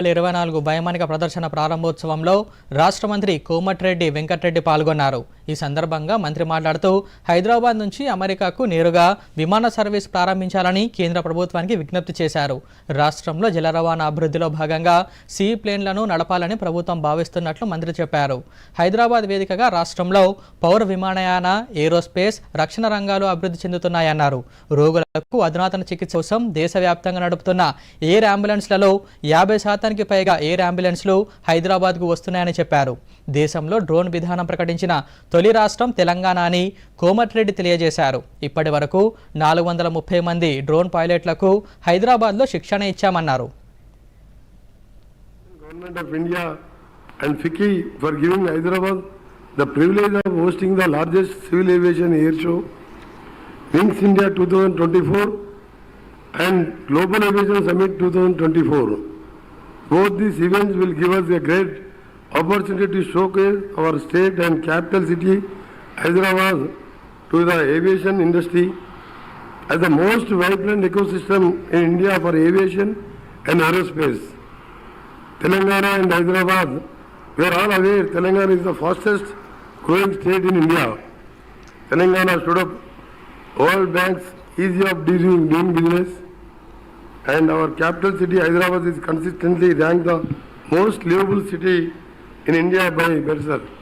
వేల ఇరవై నాలుగు వైమానిక ప్రదర్శన ప్రారంభోత్సవంలో రాష్ట్ర మంత్రి కోమటిరెడ్డి వెంకటరెడ్డి పాల్గొన్నారు. ఈ సందర్భంగా మంత్రి మాట్లాడుతూ హైదరాబాద్ నుంచి అమెరికాకు నేరుగా విమాన సర్వీస్ ప్రారంభించాలని కేంద్ర ప్రభుత్వానికి విజ్ఞప్తి చేశారు. రాష్ట్రంలో జల రవాణా అభివృద్ధిలో భాగంగా సీ ప్లేన్లను నడపాలని ప్రభుత్వం భావిస్తున్నట్లు మంత్రి చెప్పారు. హైదరాబాద్ వేదికగా రాష్ట్రంలో పౌర విమానయాన ఏరోస్పేస్ రక్షణ రంగాలు అభివృద్ధి చెందుతున్నాయన్నారు. రోగులకు అధునాతన చికిత్స కోసం దేశవ్యాప్తంగా నడుపుతున్న ఎయిర్ అంబులెన్స్లలో యాభై శాతానికి పైగా ఎయిర్ అంబులెన్స్లు హైదరాబాద్కు వస్తున్నాయని చెప్పారు. దేశంలో డ్రోన్ విధానం ప్రకటించిన తొలి రాష్ట్రం తెలంగాణ అని కోమటిరెడ్డి తెలియజేశారు ఇప్పటి వరకు నాలుగు వందల ముప్పై మంది డ్రోన్ పైలట్లకు హైదరాబాద్లో శిక్షణ ఇచ్చామన్నారు Government of India and FICCI for giving Hyderabad the privilege of hosting the largest civil aviation air show, Wings India 2024 and Global Aviation Summit 2024. Both these events will give us a great opportunity to showcase our state and capital city, Hyderabad, to the aviation industry as the most vibrant ecosystem in India for aviation and aerospace. Telangana and Hyderabad, we are all aware Telangana is the fastest growing state in India. Telangana stood up World Bank's easy of doing, doing business and our capital city Hyderabad is consistently ranked the most livable city In India, by buy.